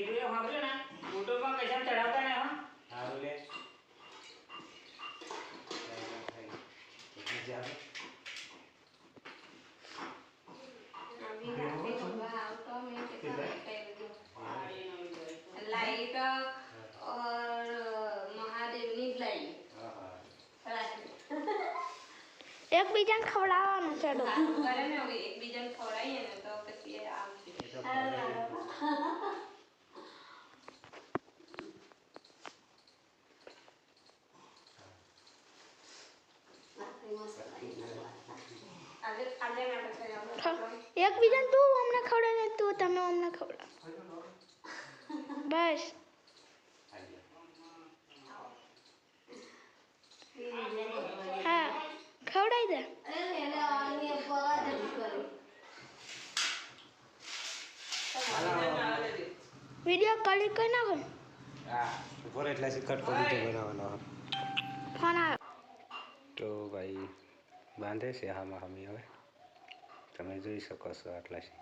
કીધું એ સાંભળ્યું ને યુટ્યુબમાં કશામાં ચડાવતા ને હા. સારું લે. લાઈટ ઓર મહાદેવની લાઈટ એકબીજાને ખવડાવવાનું છે એકબીજાને ખવડાવીએ ને તો પછી આમ એકબીજાને તું અમને ખવડાવે તું તમે અમને ખવડાવ બસ. હા ખવડાવી દે. વિડિયો કલિક કરી નાખો. હા ઉપર એટલે કટ કરી દે બનાવવાનો. ફોન આવ્યો તો ભાઈ બાંધે છે હામાં હામી હવે. તમે જોઈ શકો છો આટલા છે.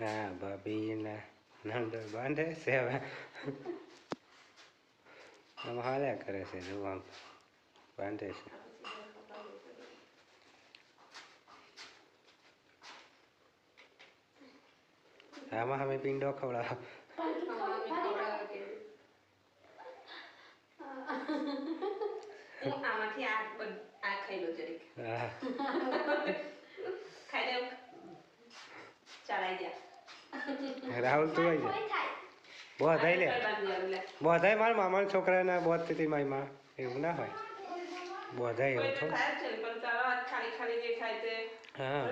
હા ભાભી ને નંદ બાંધે છે હવે. આમ હાલ્યા કરે છે જો આમ બાંધે છે. આમાં અમે પિંડો ખવડાવ. આમાંથી આ આ ખાઈ લઉં જરીક. હા. ખાઈ દઉં ચડાઈ જા. રાહુલ તું આવી જા. બહુ થઈ લે. લે. બધાય મારા મામાના છોકરાના બહુ હતી મારી માં. એવું ના હોય. બધાય કોઈ એવું તો. ને, હા.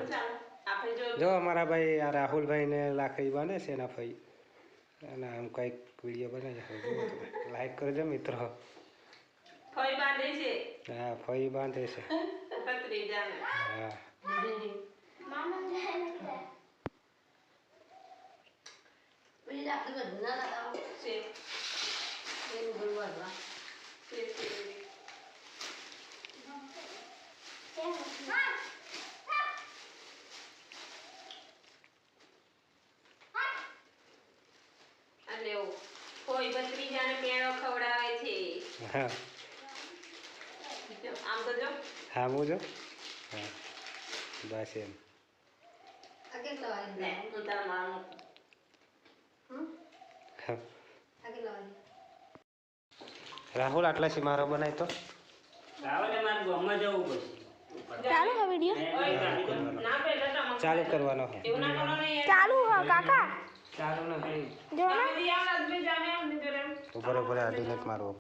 જો અમારા ભાઈ આ રાહુલભાઈને લાખી બને છે એના ભાઈ અને આમ કંઈક વીડિયો બનાવી લાઈક કરજો મિત્રો. ફોઈ બાંધે છે? હા ફઈ બાંધે છે. પતરી જાને હા. છે. છે છે અને એવું ફોઈ ભત્રીજાને પેણો ખવડાવે છે. હા. હા હું જો? હા. બસ એમ. રાહુલ આટલા છે મારો બનાય તો? ચાલુ હા વીડિયો ઓય, ના પેલા તો ચાલુ કરવાનો. છે એવું ના કરો ને. યાર. ચાલુ હા કાકા. ચાલુ નથી. જો ને. ઉપર આ મારવો.